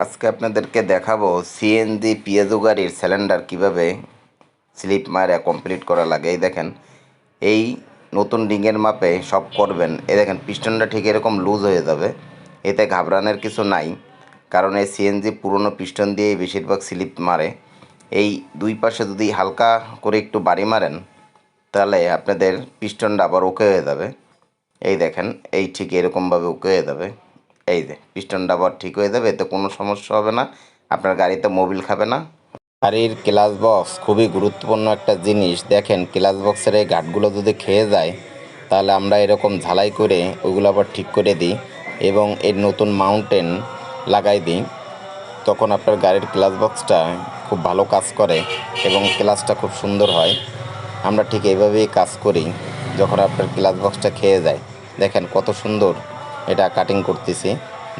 আজকে আপনাদেরকে দেখাবো সিএনজি পিয়াজো গাড়ির সিলিন্ডার কীভাবে স্লিপ মারা কমপ্লিট করা লাগে। এই দেখেন, এই নতুন রিংয়ের মাপে সব করবেন। এই দেখেন পিস্টনটা ঠিক এরকম লুজ হয়ে যাবে। এতে ঘাবড়ানোর কিছু নাই, কারণ এই সিএনজি পুরনো পিস্টন দিয়েই বেশিরভাগ স্লিপ মারে। এই দুই পাশে যদি হালকা করে একটু বাড়ি মারেন, তাহলে আপনাদের পিস্টনটা আবার ওকে হয়ে যাবে। এই দেখেন, এই ঠিক এরকমভাবে ওকে হয়ে যাবে। এই যে পিস্টনটা আবার ঠিক হয়ে যাবে এতে কোনো সমস্যা হবে না। আপনার গাড়িতে মোবিল খাবে না। গাড়ির ক্লাস বক্স খুবই গুরুত্বপূর্ণ একটা জিনিস। দেখেন ক্লাস বক্সের এই গাঁটগুলো যদি খেয়ে যায়, তাহলে আমরা এরকম ঝালাই করে ওইগুলো আবার ঠিক করে দিই এবং এর নতুন মাউন্টেন লাগাই দিই। তখন আপনার গাড়ির ক্লাস বক্সটা খুব ভালো কাজ করে এবং ক্লাসটা খুব সুন্দর হয়। আমরা ঠিক এইভাবেই কাজ করি যখন আপনার ক্লাস বক্সটা খেয়ে যায়। দেখেন কত সুন্দর। এটা কাটিং করতেছি।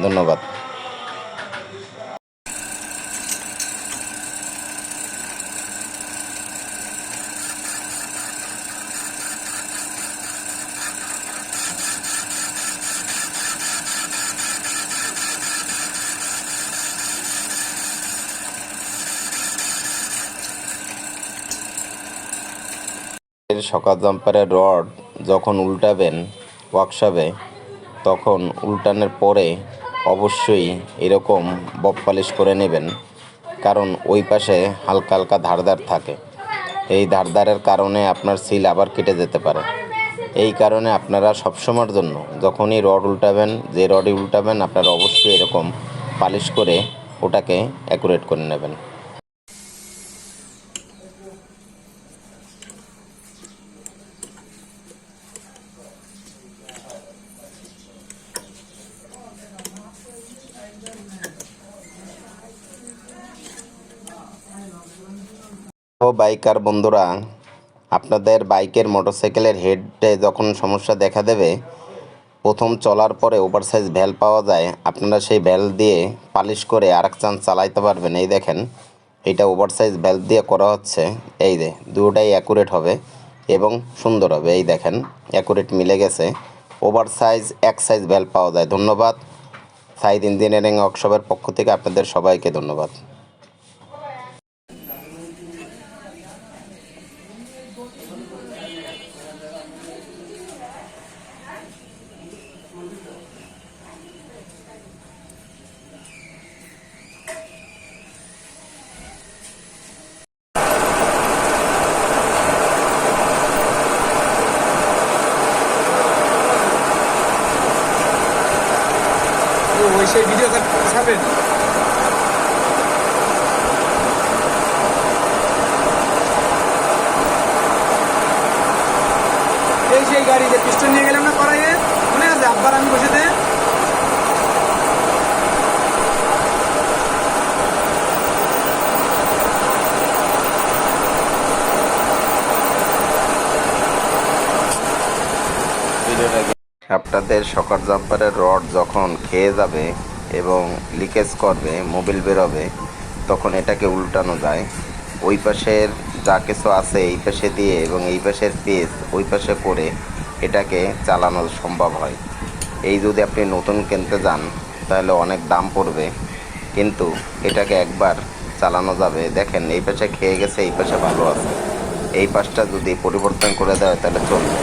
ধন্যবাদ। সকাল জাম্পারের রড যখন উল্টাবেন ওয়ার্কশপে তখন উল্টানোর পরে অবশ্যই এরকম বব পালিশ করে নেবেন, কারণ ওই পাশে হালকা হালকা ধারদার থাকে। এই ধারদারের কারণে আপনার সিল আবার কেটে যেতে পারে। এই কারণে আপনারা সবসময়ের জন্য যখনই রড উল্টাবেন, যে রডই উল্টাবেন, আপনারা অবশ্যই এরকম পালিশ করে ওটাকে অ্যাকুরেট করে নেবেন। বাইকার বন্ধুরা, আপনাদের বাইকের মোটরসাইকেলের হেডে যখন সমস্যা দেখা দেবে, প্রথম চলার পরে ওভারসাইজ ভ্যাল পাওয়া যায়, আপনারা সেই ভ্যাল দিয়ে পালিশ করে আরেক চান্স চালাইতে পারবেন। এই দেখেন, এটা ওভারসাইজ ভ্যাল দিয়ে করা হচ্ছে। এই যে, দুটাই অ্যাকুরেট হবে এবং সুন্দর হবে। এই দেখেন, অ্যাকুরেট মিলে গেছে। ওভার সাইজ এক সাইজ ভ্যাল পাওয়া যায়। ধন্যবাদ। সাইদ ইঞ্জিনিয়ারিং ওয়ার্কশপের পক্ষ থেকে আপনাদের সবাইকে ধন্যবাদ। সেই ভিডিও ছাড়বেন এই সেই গাড়ি যে পিস্টন নিয়ে গেলাম না কড়াইয়ে মনে আছে আব্বার আমি বসে দে আপনাদের শকার জাম্পারের রড যখন খেয়ে যাবে এবং লিকেজ করবে, মোবিল বেরোবে, তখন এটাকে উল্টানো যায়। ওই পাশের যা কিছু আছে এই পাশে দিয়ে এবং এই পাশের পেজ ওই পাশে করে এটাকে চালানো সম্ভব হয়। এই যদি আপনি নতুন কিনতে যান, তাহলে অনেক দাম পড়বে। কিন্তু এটাকে একবার চালানো যাবে। দেখেন, এই পাশে খেয়ে গেছে, এই পাশে ভালো আছে। এই পাশটা যদি পরিবর্তন করে দেয়, তাহলে চলবে